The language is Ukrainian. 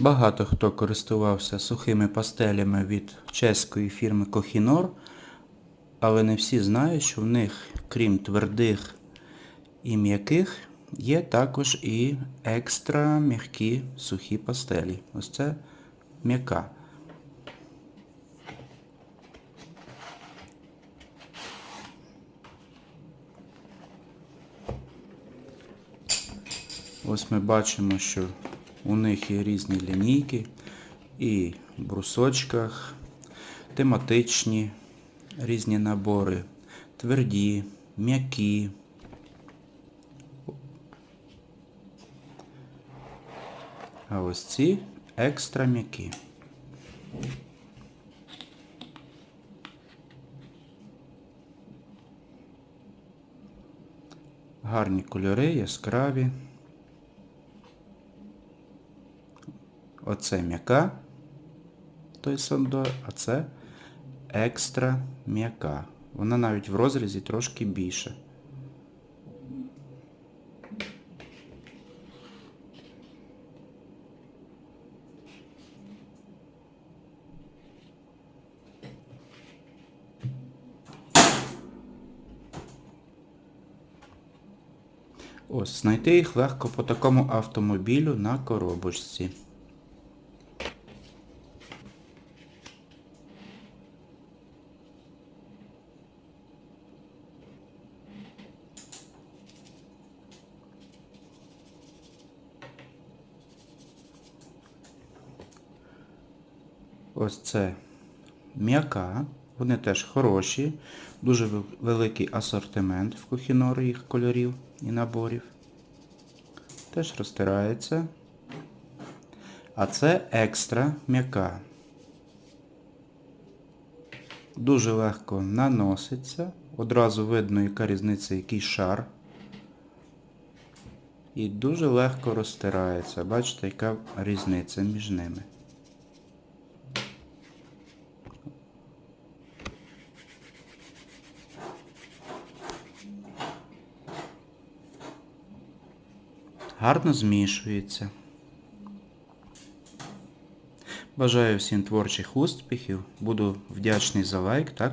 Багато хто користувався сухими пастелями від чеської фірми Kohinoor, але не всі знають, що в них, крім твердих і м'яких, є також і екстра м'які сухі пастелі. Ось це м'яка. Ось ми бачимо, що у них є різні лінійки і в брусочках, тематичні різні набори, тверді, м'які. А ось ці екстра м'які. Гарні кольори, яскраві. Оце м'яка, той сандор, а це екстра м'яка. Вона навіть в розрізі трошки більше. Ось, знайти їх легко по такому автомобілю на коробочці. Ось це м'яка. Вони теж хороші. Дуже великий асортимент в кухінорі їх кольорів і наборів. Теж розтирається. А це екстра м'яка. Дуже легко наноситься. Одразу видно, яка різниця, який шар. І дуже легко розтирається. Бачите, яка різниця між ними. Гарно змішується. Бажаю всім творчих успіхів. Буду вдячний за лайк та